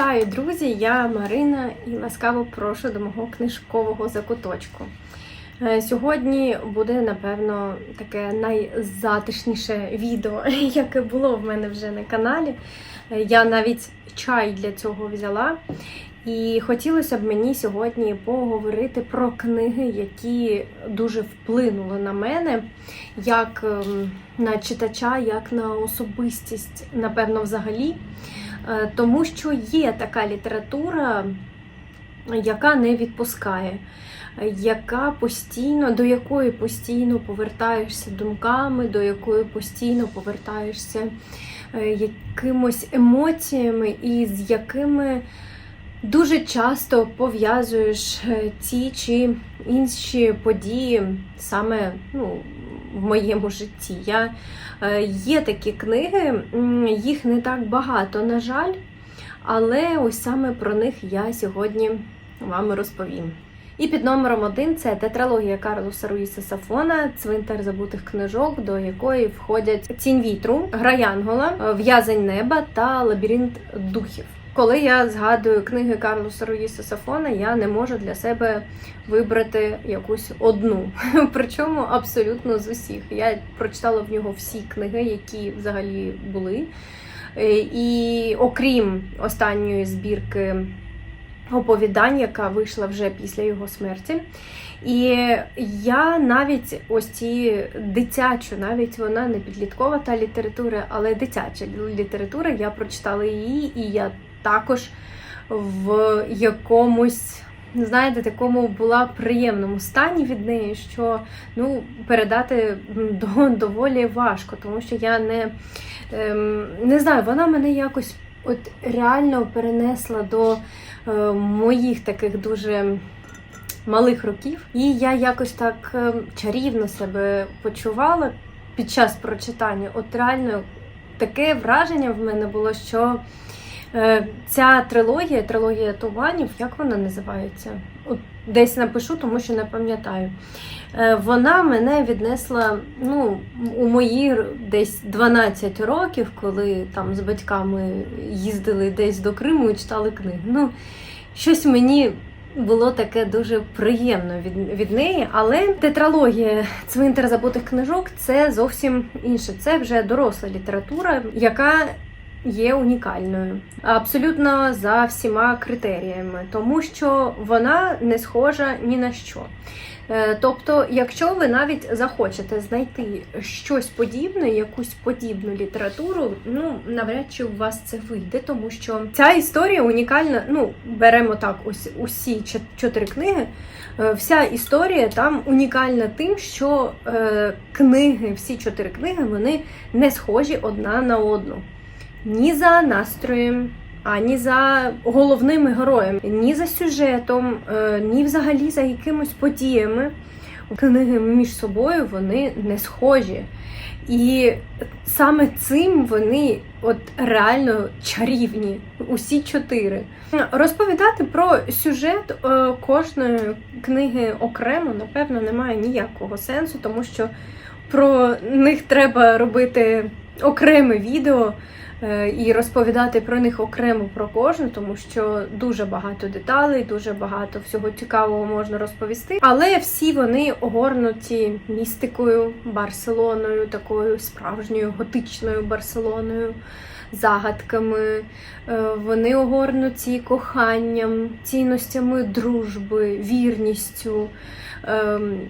Вітаю, друзі! Я Марина і ласкаво прошу до мого книжкового закуточку. Е, Сьогодні буде, напевно, таке найзатишніше відео, яке було в мене вже на каналі. Е, Я навіть чай для цього взяла. І хотілося б мені сьогодні поговорити про книги, які дуже вплинули на мене, як ем, на читача, як на особистість, напевно, взагалі. Е, Тому що є така література, яка не відпускає, яка постійно, до якої постійно повертаєшся думками, до якої постійно повертаєшся е, якимось емоціями, і з якими дуже часто пов'язуєш е, ті чи інші події саме ну, в моєму житті. Я, е, є такі книги, їх не так багато, на жаль, але ось саме про них я сьогодні вам розповім. І під номером один це тетралогія Карлоса Руїса Сафона, цвинтар забутих книжок, до якої входять Тінь вітру, Гра Янгола, В'язень неба та Лабіринт духів. Коли я згадую книги Карлоса Руїса Сафона, я не можу для себе вибрати якусь одну. Причому абсолютно з усіх. Я прочитала в нього всі книги, які взагалі були. Е, І окрім останньої збірки оповідань, яка вийшла вже після його смерті. І я навіть ось ці дитячу, навіть вона не підліткова та література, але дитяча література, я прочитала її, і я також в якомусь, знаєте, такому була приємному стані від неї, що ну, передати до, доволі важко, тому що я не, ем, не знаю, вона мене якось от реально перенесла до е, моїх таких дуже малих років. І я якось так е, чарівно себе почувала під час прочитання. От реально таке враження в мене було, що ця трилогія, трилогія туманів, як вона називається? От десь напишу, тому що не пам'ятаю. Е, Вона мене віднесла ну, у мої десь 12 років, коли там з батьками їздили десь до Криму і читали книги. Ну, щось мені було таке дуже приємно від, від неї, але тетралогія цвинтар забутих книжок це зовсім інше. Це вже доросла література, яка є унікальною абсолютно за всіма критеріями, тому що вона не схожа ні на що. Е, Тобто, якщо ви навіть захочете знайти щось подібне, якусь подібну літературу, ну навряд чи у вас це вийде, тому що ця історія унікальна. Ну, беремо так, ось усі чот- чотири книги. Е, Вся історія там унікальна тим, що е, книги, всі чотири книги, вони не схожі одна на одну. Ні за настроєм, ані за головними героями, ні за сюжетом, е, ні взагалі за якимись подіями. Книги між собою вони не схожі. І саме цим вони от реально чарівні, усі чотири. Розповідати про сюжет е, кожної книги окремо, напевно, немає ніякого сенсу, тому що про них треба робити окреме відео і розповідати про них окремо про кожну, тому що дуже багато деталей, дуже багато всього цікавого можна розповісти. Але всі вони огорнуті містикою, Барселоною, такою справжньою готичною Барселоною. Загадками, Е, вони огорнуті коханням, цінностями дружби, вірністю, ем,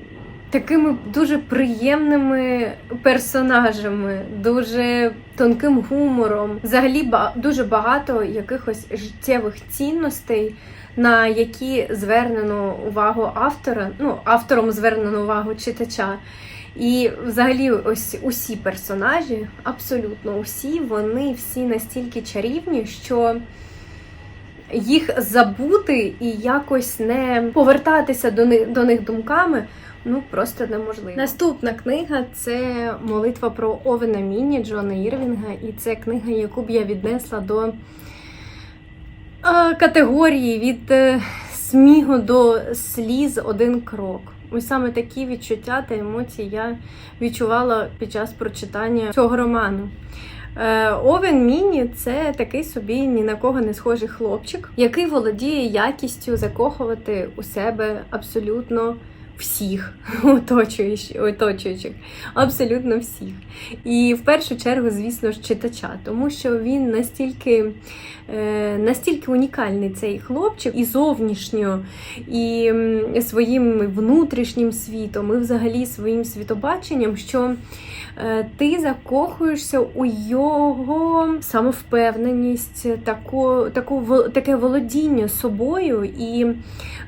такими дуже приємними персонажами, дуже тонким гумором. Взагалі дуже багато якихось життєвих цінностей, на які звернено увагу автора, ну, автором звернено увагу читача. І взагалі, ось усі персонажі, абсолютно усі, вони всі настільки чарівні, що їх забути і якось не повертатися до них, до них думками. Ну просто неможливо. Наступна книга це молитва про Овена Міні Джона Ірвінга, і це книга, яку б я віднесла до е, категорії від е, сміху до сліз один крок. Ось саме такі відчуття та емоції я відчувала під час прочитання цього роману. Е, Овен Міні це такий собі ні на кого не схожий хлопчик, який володіє якістю закохувати у себе абсолютно всіх оточуючих, абсолютно всіх. І в першу чергу, звісно ж, читача, тому що він настільки, е, настільки унікальний цей хлопчик і зовнішньо, і своїм внутрішнім світом, і взагалі своїм світобаченням, що ти закохуєшся у його самовпевненість, таку, таку, таке володіння собою і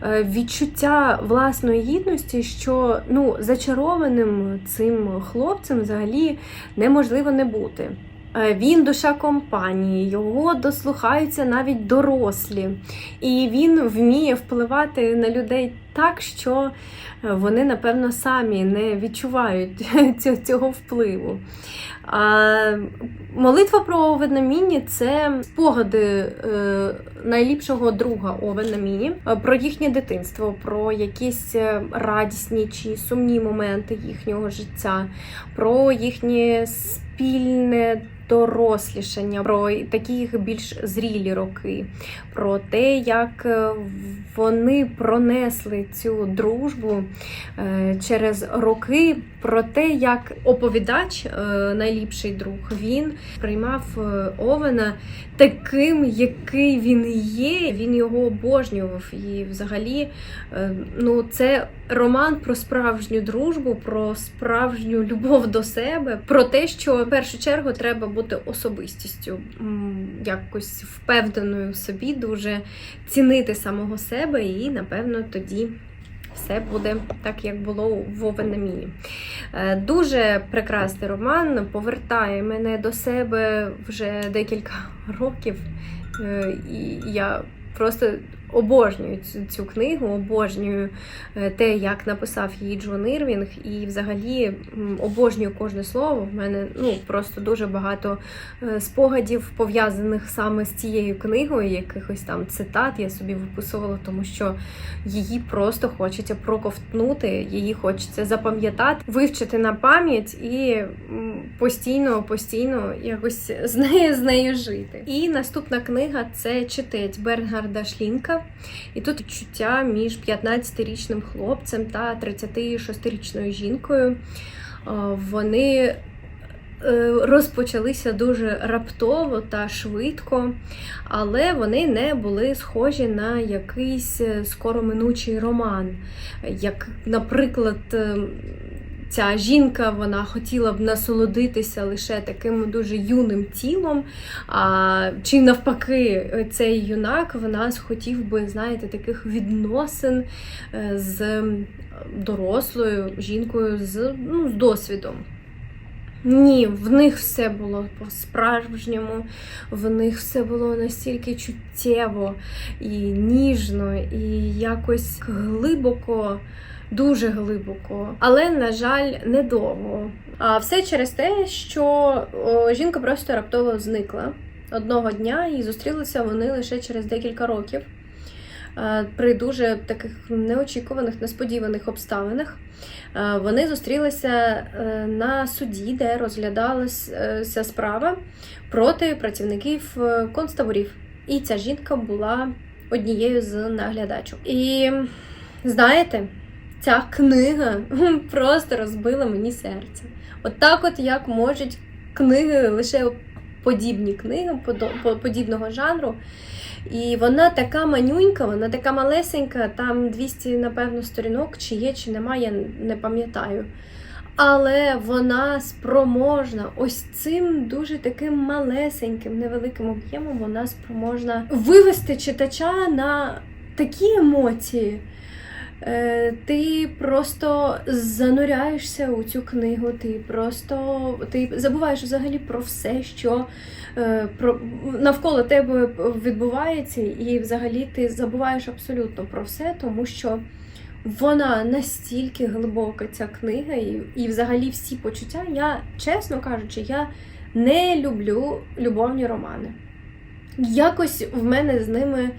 е, відчуття власної гідності, що ну, зачарованим цим хлопцем взагалі неможливо не бути. Е, Він душа компанії, його дослухаються навіть дорослі, і він вміє впливати на людей так, що е, вони, напевно, самі не відчувають цього, впливу. Молитва про Овена Міні це спогади е, найліпшого друга Овена Міні, е, про їхнє дитинство, про якісь радісні чи сумні моменти їхнього життя, про їхнє спільне дорослішання, про такі більш зрілі роки, про те, як е, вони пронесли цю дружбу е, через роки, про те, як оповідач, е, найліпший друг, він приймав Овена таким, який він є. Він його обожнював. І взагалі, ну, це роман про справжню дружбу, про справжню любов до себе, про те, що в першу чергу треба бути особистістю, якось впевненою собі, дуже цінити самого себе, і напевно тоді. Все буде так, як було в Овенаміні. Е, Дуже прекрасний роман, повертає мене до себе вже декілька років. Е, І я просто обожнюю цю, цю книгу, обожнюю е, те, як написав її Джон Ірвінг, і взагалі обожнюю кожне слово. В мене ну просто дуже багато е, спогадів пов'язаних саме з цією книгою, якихось там цитат я собі виписувала, тому що її просто хочеться проковтнути, її хочеться запам'ятати, вивчити на пам'ять і постійно, постійно якось з нею, з нею жити. І наступна книга це читець Бернгарда Шлінка. І тут відчуття між 15-річним хлопцем та 36-річною жінкою. Вони е, розпочалися дуже раптово та швидко, але вони не були схожі на якийсь е, скороминучий роман. Як, наприклад, е, ця жінка вона хотіла б насолодитися лише таким дуже юним тілом. А чи навпаки, цей юнак в нас хотів би, знаєте, таких відносин е, з дорослою жінкою з, ну, з досвідом. Ні, в них все було по-справжньому, в них все було настільки чуттєво і ніжно, і якось глибоко, дуже глибоко. Але, на жаль, недовго. А все через те, що жінка просто раптово зникла одного дня і зустрілися вони лише через декілька років. е, При дуже таких неочікуваних, несподіваних обставинах Е, вони зустрілися е, на суді, де розглядалася справа проти працівників концтаборів. І ця жінка була однією з наглядачок. І знаєте, ця книга просто розбила мені серце. От от як можуть книги, лише подібні книги подібного жанру. І вона така манюнька, вона така малесенька, там 200, напевно, сторінок, чи є, чи немає, я не пам'ятаю. Але вона спроможна ось цим дуже таким малесеньким, невеликим об'ємом, вона спроможна вивести читача на такі емоції. Е, Ти просто зануряєшся у цю книгу, ти просто ти забуваєш взагалі про все, що е, про, навколо тебе відбувається, і взагалі ти забуваєш абсолютно про все, тому що вона настільки глибока, ця книга, і, і взагалі всі почуття. Я, чесно кажучи, я не люблю любовні романи. Якось в мене з ними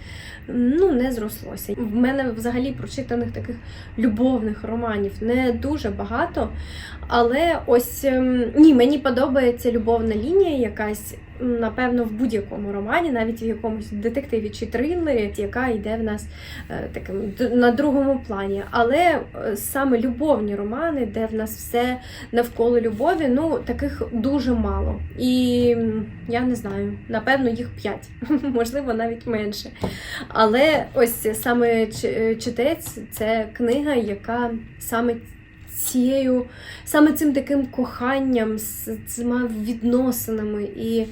ну, не зрослося. В мене взагалі прочитаних таких любовних романів не дуже багато. Але ось ем, ні, мені подобається любовна лінія якась, напевно, в будь-якому романі, навіть в якомусь детективі чи трилері, яка йде в нас е, таким на другому плані. Але е, саме любовні романи, де в нас все навколо любові, ну таких дуже мало. І я не знаю, напевно, їх п'ять, можливо, навіть менше. Але ось саме читець це книга, яка саме цією, саме цим таким коханням, з цими відносинами і.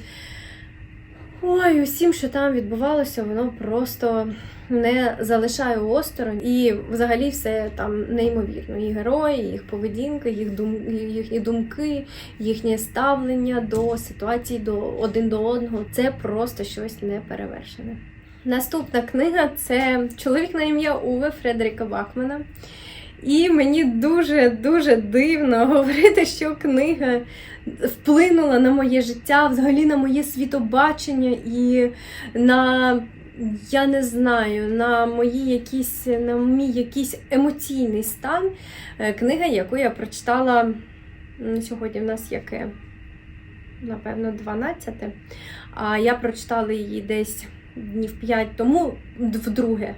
Ой, усім, що там відбувалося, воно просто не залишає осторонь. І взагалі все там неймовірно. І герої, їх поведінка, їх дум... їхні думки, їхнє ставлення до ситуації до один до одного. Це просто щось неперевершене. Наступна книга це чоловік на ім'я Уве Фредеріка Бахмана. І мені дуже-дуже дивно говорити, що книга вплинула на моє життя, взагалі на моє світобачення і на, я не знаю, на мої якісь, на мій якийсь емоційний стан. Е, Книга, яку я прочитала сьогодні в нас яке? Напевно, 12. А я прочитала її десь днів 5 тому вдруге.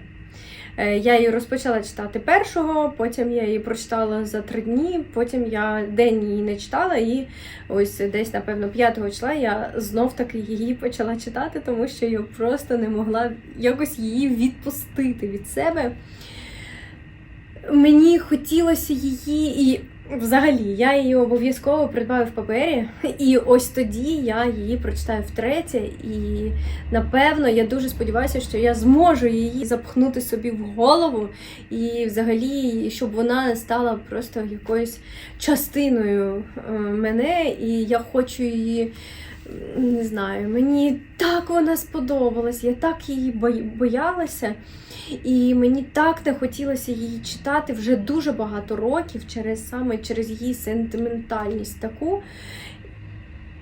Е, Я її розпочала читати першого, потім я її прочитала за три дні, потім я день її не читала, і ось десь, напевно, 5 числа я знов таки її почала читати, тому що я просто не могла якось її відпустити від себе. Мені хотілося її і. Взагалі, я її обов'язково придбаю в папері, і ось тоді я її прочитаю втретє. І напевно я дуже сподіваюся, що я зможу її запхнути собі в голову, і взагалі, щоб вона стала просто якоюсь частиною е, мене, і я хочу її. Не знаю, мені так вона сподобалась, я так її боялася, і мені так не хотілося її читати вже дуже багато років через саме через її сентиментальність таку.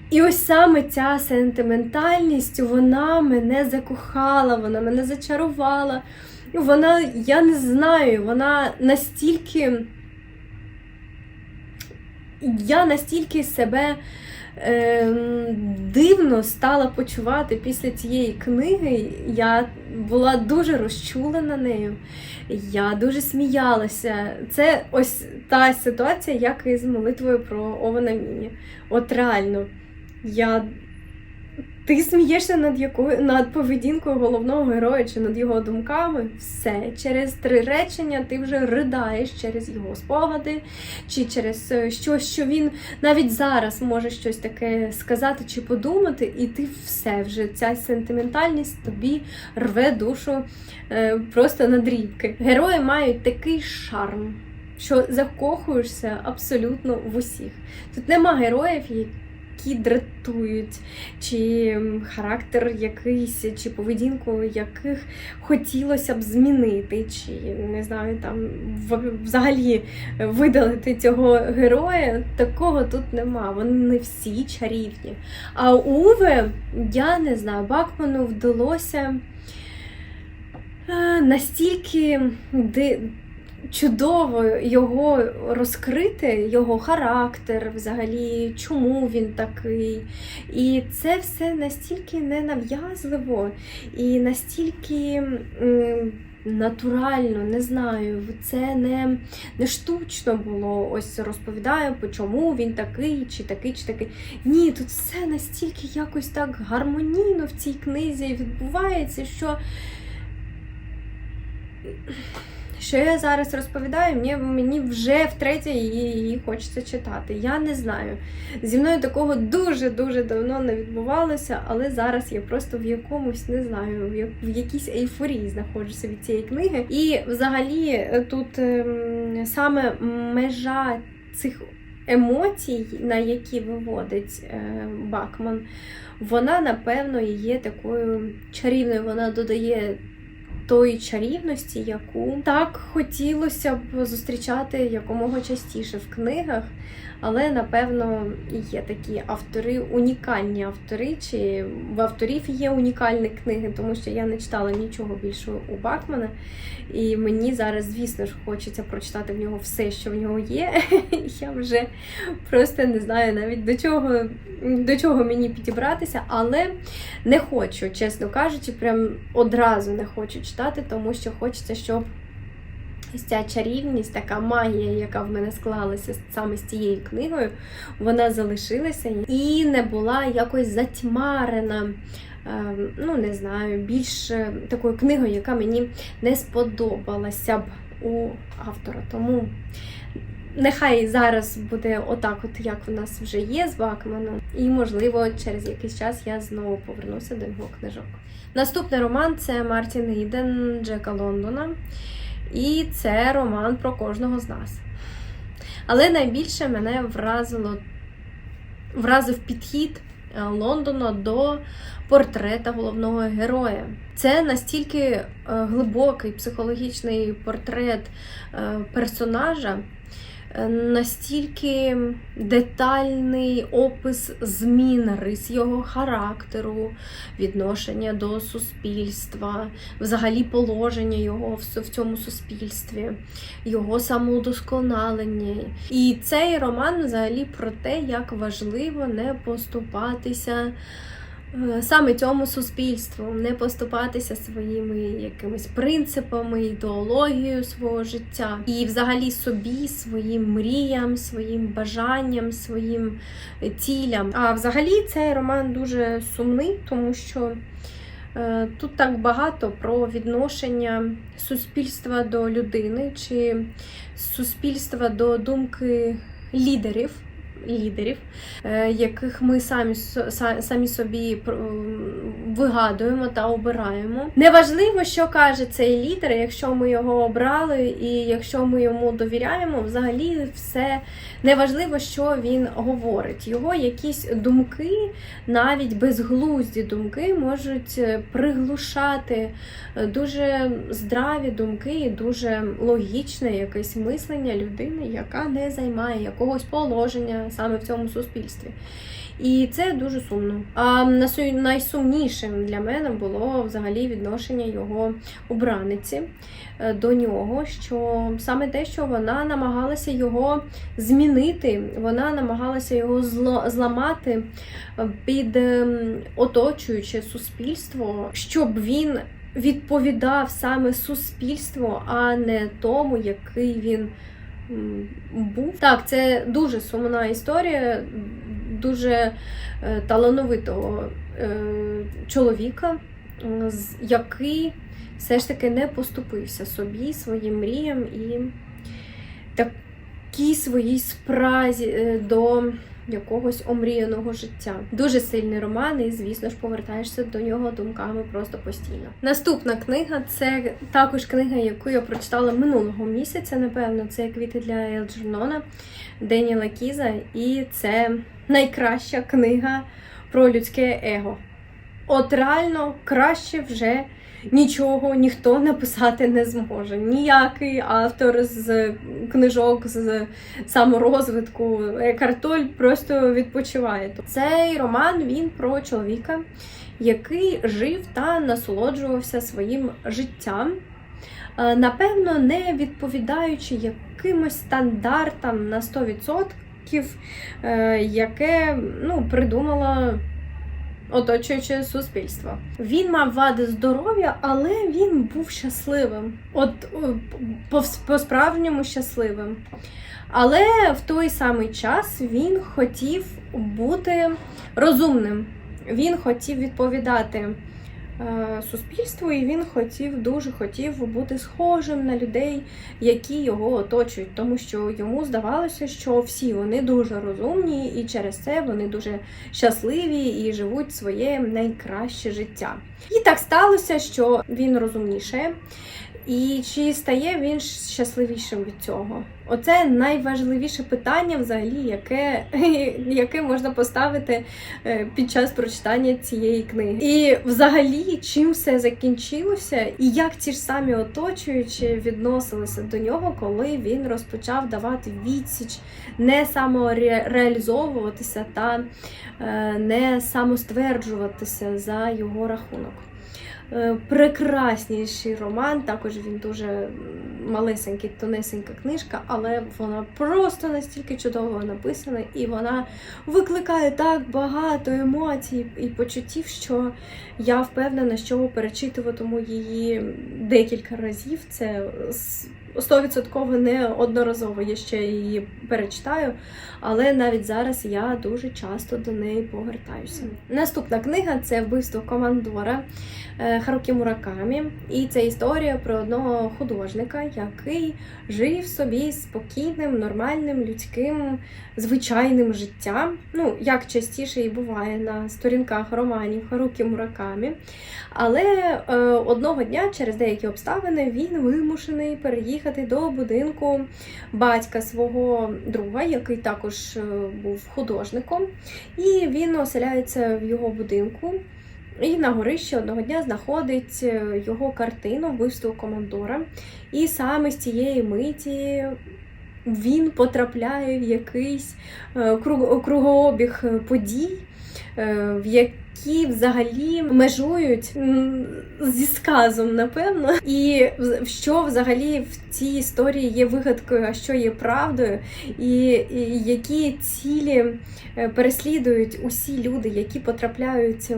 І ось саме ця сентиментальність, вона мене закохала, вона мене зачарувала. Вона, я не знаю, вона настільки. Я настільки себе дивно стала почувати після цієї книги. Я була дуже розчулена нею. Я дуже сміялася. Це ось та ситуація, як і з молитвою про Ована Міні. От реально, я. Ти смієшся над якою над поведінкою головного героя чи над його думками. Все. Через три речення ти вже riдаєш через його спогади, чи через е, щось, що він навіть зараз може щось таке сказати чи подумати, і ти все вже ця сентиментальність тобі рве душу е, просто на дрібки. Герої мають такий шарм, що закохуєшся абсолютно в усіх. Тут нема героїв, які дратують, чи характер якийсь, чи поведінку яких хотілося б змінити, чи не знаю, там взагалі видалити цього героя. Такого тут нема. Вони не всі чарівні. А Уве, я не знаю, Бакману вдалося е, настільки чудово його розкрити, його характер, взагалі, чому він такий. І це все настільки ненав'язливо і настільки. Натурально, не знаю, це не, не штучно було. Ось розповідаю, по чому він такий, чи такий, чи такий. Ні, тут все настільки якось так гармонійно в цій книзі відбувається, що що я зараз розповідаю, мені, мені вже втретє її, її хочеться читати. Я не знаю. Зі мною такого дуже-дуже давно не відбувалося, але зараз я просто в якомусь, не знаю, в, як- в якійсь ейфорії знаходжуся від цієї книги. І взагалі е, тут ем, саме межа цих емоцій, на які виводить е, Бакман, вона, напевно, є такою чарівною. Вона додає тої чарівності, яку так хотілося б зустрічати якомога частіше в книгах. Але напевно є такі автори, унікальні автори, чи в авторів є унікальні книги, тому що я не читала нічого більшого у Бакмана. І мені зараз, звісно ж, хочеться прочитати в нього все, що в нього є. Я вже просто не знаю навіть до чого, до чого мені підібратися, але не хочу, чесно кажучи, прям одразу не хочу читати, тому що хочеться, щоб ось ця чарівність, така магія, яка в мене склалася саме з цією книгою, вона залишилася і не була якось затьмарена. е, Ну, не знаю, більш е, такою книгою, яка мені не сподобалася б у автора. Тому нехай зараз буде отак, от як в нас вже є з Бакманом, і, можливо, через якийсь час я знову повернуся до його книжок. Наступний роман це Мартін Гіден Джека Лондона. І це роман про кожного з нас. Але найбільше мене вразило, вразив підхід е, Лондона до портрета головного героя. Це настільки е, глибокий психологічний портрет е, персонажа, настільки детальний опис змін рис його характеру, відношення до суспільства, взагалі положення його в цьому суспільстві, його самоудосконалення. І цей роман взагалі про те, як важливо не поступатися. Е, Саме цьому суспільству не поступатися своїми якимись принципами, ідеологією свого життя і, взагалі, собі, своїм мріям, своїм бажанням, своїм е, цілям. А взагалі цей роман дуже сумний, тому що Е, Тут так багато про відношення суспільства до людини чи суспільства до думки лідерів, лідерів, е, яких ми самі, самі собі вигадуємо та обираємо. Неважливо, що каже цей лідер, якщо ми його обрали і якщо ми йому довіряємо, взагалі все неважливо, що він говорить. Його якісь думки навіть безглузді думки можуть е, приглушати е, дуже здраві думки і дуже логічне якесь мислення людини, яка не займає якогось положення саме в цьому суспільстві. І це дуже сумно. А найсумнішим для мене було взагалі відношення його обраниці е, до нього, що саме те, що вона намагалася його змінити, вона намагалася його зламати е, під ем, оточуюче суспільство, щоб він відповідав саме суспільству, а не тому, який він був. Так, це дуже сумна історія, дуже е, талановитого е, чоловіка, який все ж таки не поступився собі, своїм мріям і такій своїй спразі е, до якогось омріяного життя. Дуже сильний роман, і звісно ж повертаєшся до нього думками просто постійно. Наступна книга це також книга, яку я прочитала минулого місяця. Напевно, це квіти для Елджернона Деніела Кіза, і це найкраща книга про людське его. От реально краще вже нічого ніхто написати не зможе. Ніякий автор з книжок з саморозвитку Екартоль просто відпочиває. Цей роман він про чоловіка, який жив та насолоджувався своїм життям. е, Напевно, не відповідаючи якимось стандартам на 100%, е, яке ну, придумала оточуюче суспільство. Він мав вади здоров'я, але він був щасливим. От е, по- по-справжньому щасливим. Але в той самий час він хотів бути розумним. Він хотів відповідати суспільству, і він хотів дуже хотів бути схожим на людей, які його оточують, тому що йому здавалося, що всі вони дуже розумні, і через це вони дуже щасливі і живуть своє найкраще життя. І так сталося, що він розумніше. І чи стає він щасливішим від цього? Оце найважливіше питання, взагалі, яке, яке можна поставити е, під час прочитання цієї книги. І взагалі, чим все закінчилося, і як ті ж самі оточуючі відносилися до нього, коли він розпочав давати відсіч, не самореалізовуватися та е, не самостверджуватися за його рахунок. Е, Прекрасніший роман, також він дуже малесенький, тонесенька книжка, але вона просто настільки чудово написана, і вона викликає так багато емоцій і почуттів, що я впевнена, що перечитуватиму її декілька разів. Це с- стовідсотково не одноразово я ще її перечитаю, але навіть зараз я дуже часто до неї повертаюся. Наступна книга це вбивство командора е, Харукі Муракамі. І це історія про одного художника, який жив собі спокійним, нормальним, людським, звичайним життям. Ну, як частіше і буває на сторінках романів Харукі Муракамі. Але е, одного дня, через деякі обставини, він вимушений переїхати до будинку батька свого друга, який також е, був художником. І він оселяється в його будинку. І на горищі одного дня знаходить е, його картину вбивство командора. І саме з цієї миті він потрапляє в якийсь е, круг- кругообіг подій, в які взагалі межують зі сказом, напевно. І що взагалі в цій історії є вигадкою, а що є правдою, і, які цілі е, переслідують усі люди, які потрапляють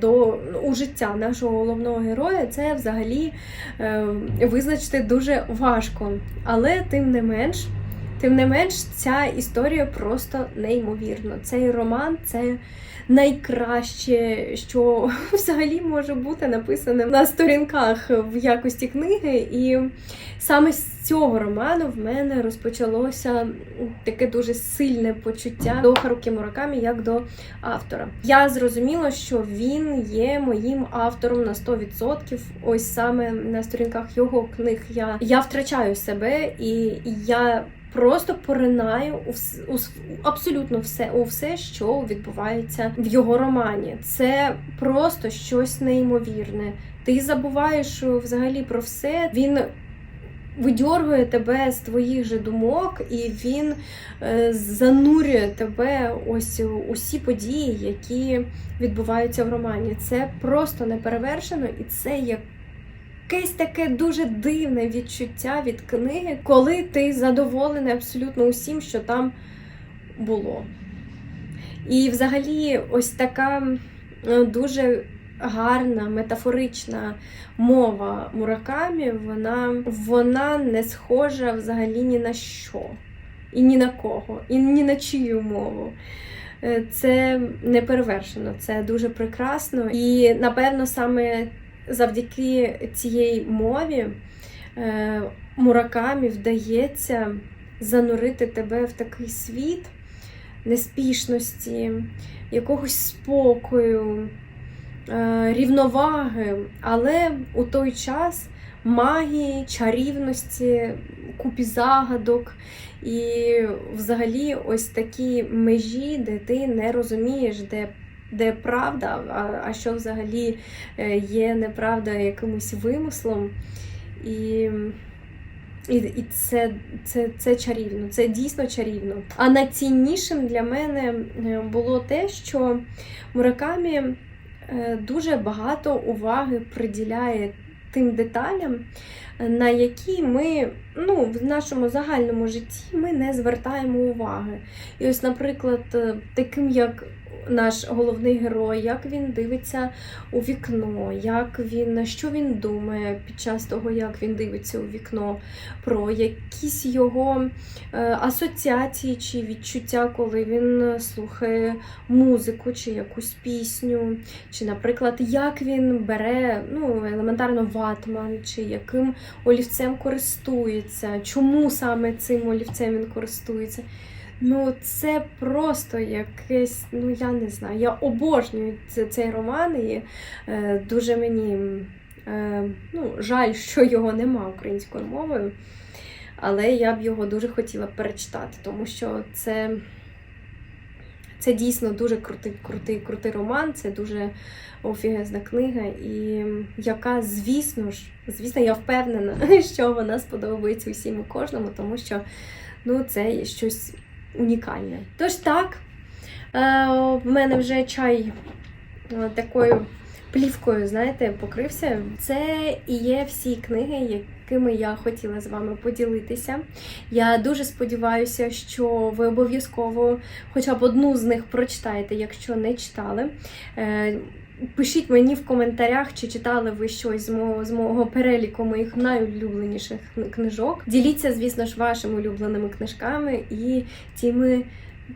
до у життя нашого головного героя, це взагалі е, визначити дуже важко. Але тим не менш. Тим не менш, ця історія просто неймовірна. Цей роман це найкраще, що взагалі може бути написане на сторінках в якості книги. І саме з цього роману в мене розпочалося таке дуже сильне почуття до Харукі Муракамі як до автора. Я зрозуміла, що він є моїм автором на 100%. Ось саме на сторінках його книг я, я втрачаю себе і я. Просто поринаю у, у абсолютно все у все, що відбувається в його романі. Це просто щось неймовірне. Ти забуваєш е, взагалі про все. Він видьоргує тебе з твоїх же думок, і він е, занурює тебе ось усі події, які відбуваються в романі. Це просто неперевершено, і це як якесь таке дуже дивне відчуття від книги, коли ти задоволений абсолютно усім, що там було. І взагалі, ось така дуже гарна, метафорична мова Муракамі, вона, вона не схожа взагалі ні на що, і ні на кого, і ні на чию мову. Е, Це не перевершено, це дуже прекрасно. І напевно саме завдяки цієї мові е, Муракамі вдається занурити тебе в такий світ неспішності, якогось спокою, е, рівноваги, але у той час магії, чарівності, купі загадок. І взагалі ось такі межі, де ти не розумієш, де де правда, а, а що взагалі е, є неправда якимось вимислом. І, і, і це, це, це чарівно, це дійсно чарівно. А найціннішим для мене е, було те, що Муракамі е, дуже багато уваги приділяє тим деталям, на які ми ну, в нашому загальному житті ми не звертаємо уваги. І ось, наприклад, таким як наш головний герой, як він дивиться у вікно, як він, що він думає під час того, як він дивиться у вікно, про якісь його е, асоціації чи відчуття, коли він слухає музику чи якусь пісню, чи, наприклад, як він бере ну, елементарно ватман, чи яким олівцем користується, чому саме цим олівцем він користується. Ну, це просто якесь, ну я не знаю. Я обожнюю цей роман і е, дуже мені Е, ну, жаль, що його нема українською мовою, але я б його дуже хотіла перечитати, тому що це, це дійсно дуже крутий, крутий, крутий роман, це дуже офігезна книга, і яка, звісно ж, звісно, я впевнена, що вона сподобається усім і кожному, тому що ну, це щось унікальне. Тож так, е, в мене вже чай е, такою плівкою, знаєте, покрився. Це і є всі книги, якими я хотіла з вами поділитися. Я дуже сподіваюся, що ви обов'язково хоча б одну з них прочитаєте, якщо не читали. Пишіть мені в коментарях, чи читали ви щось з мого, з мого переліку моїх найулюбленіших книжок. Діліться, звісно ж, вашими улюбленими книжками і тими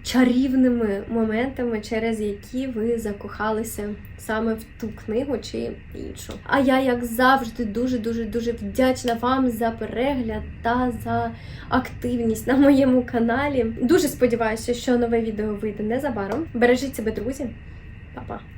чарівними моментами, через які ви закохалися саме в ту книгу чи іншу. А я, як завжди, дуже дуже дуже вдячна вам за перегляд та за активність на моєму каналі. Дуже сподіваюся, що нове відео вийде незабаром. Бережіть себе, друзі. Па-па!